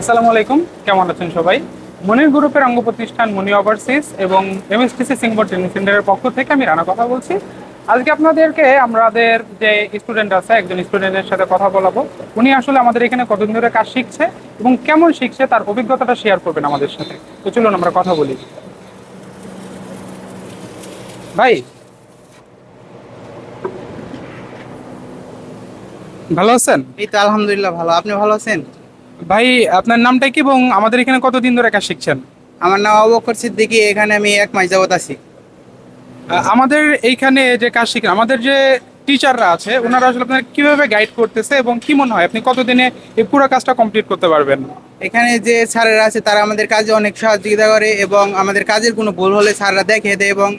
আসসালামু আলাইকুম, কেমন আছেন সবাই? মনির গ্রুপের অঙ্গ প্রতিষ্ঠান মনি ওভারসিজ এবং এমএসটিসি সিঙ্গপোর ট্রেনিং সেন্টারের পক্ষ থেকে আমি রানা কথা বলছি। আজকে আপনাদেরকে আমাদের যে স্টুডেন্ট আছে, একজন স্টুডেন্টের সাথে কথা বলাবো। উনি আসলে আমাদের এখানে কতদিন ধরে কাজ শিখছে এবং কেমন শিখছে তার অভিজ্ঞতাটা শেয়ার করবেন আমাদের সাথে। তো চলুন আমরা কথা বলি। ভাই। ভালো আছেন? এই তো আলহামদুলিল্লাহ ভালো। আপনি ভালো আছেন? ভাই আপনার নামটা কি এবং আমাদের এখানে কতদিন ধরে কাজ শিখছেন? আমার নাম অবকর সিদ্দিকি এখানে আমি এক মাস যাবত আছি। আমাদের এইখানে যে কাজ শিখেন আমাদের যে টিচাররা আছে ওনারা আসলে আপনার কীভাবে গাইড করতেছে এবং কি মনে হয় আপনি কতদিনে এই পুরো কাজটা কমপ্লিট করতে পারবেন? এখানে যে স্যারেরা আছে তারা আমাদের কাজে অনেক সহযোগিতা করে এবং আমাদের কাজের কোনো ভুল হলে স্যাররা দেখে দেয় এবং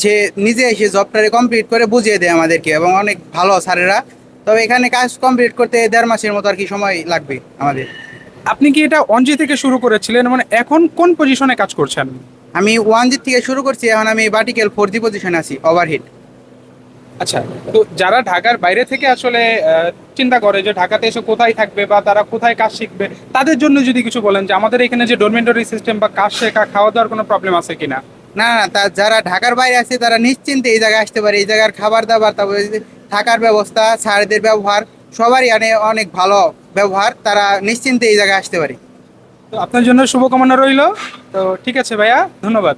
সে নিজে এসে জবটারে কমপ্লিট করে বুঝিয়ে দেয় আমাদেরকে এবং অনেক ভালো স্যারেরা। তবে এখানে কাজ কমপ্লিট করতে দেড় মাসের মতো আর কি সময় লাগবে আমাদের। আপনি কি এটা অনজি থেকে শুরু করেছিলেন? মানে এখন কোন পজিশনে কাজ করছেন? আমি ওয়ান জি থেকে শুরু করছি এখন আমি বাটিকেল ফোর জি পজিশনে আছি ওভারহিট আচ্ছা তো যারা ঢাকার বাইরে থেকে আসলে চিন্তা করে যে ঢাকাতে এসে কোথায় থাকবে বা তারা কোথায় কাজ শিখবে তাদের জন্য যদি কিছু বলেন যে আমাদের এখানে যে ডরমেন্টারি সিস্টেম বা কাজ শেখা খাওয়া দাওয়ার কোনো প্রবলেম আছে কিনা? না না তা যারা ঢাকার বাইরে আছে তারা নিশ্চিন্তে এই জায়গায় আসতে পারে এই জায়গার খাবার দাবার তারপরে থাকার ব্যবস্থা স্যারদের ব্যবহার সবারই মানে অনেক ভালো ব্যবহার, তারা নিশ্চিন্তে এই জায়গায় আসতে পারে। তো আপনার জন্য শুভকামনা রইল। তো ঠিক আছে ভাইয়া, ধন্যবাদ।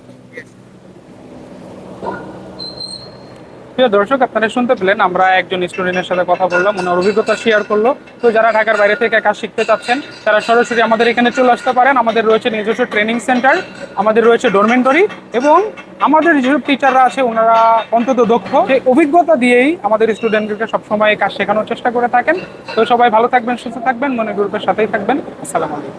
প্রিয় দর্শক, আপনারা শুনতে পেলেন, আমরা একজন স্টুডেন্টের সাথে কথা বললাম, ওনার অভিজ্ঞতা শেয়ার করল। তো যারা ঢাকার বাইরে থেকে কাজ শিখতে চাচ্ছেন, তারা সরাসরি আমাদের এখানে চলে আসতে পারেন। আমাদের রয়েছে নিজস্ব ট্রেনিং সেন্টার আমাদের রয়েছে ডরমেন্টরি এবং আমাদের যেসব টিচাররা আছে, ওনারা অন্তত দক্ষ। সেই অভিজ্ঞতা দিয়েই আমাদের স্টুডেন্টদেরকে সবসময় কাজ শেখানোর চেষ্টা করে থাকেন। তো সবাই ভালো থাকবেন, সুস্থ থাকবেন মনে গ্রুপের সাথেই থাকবেন। আসসালামু আলাইকুম।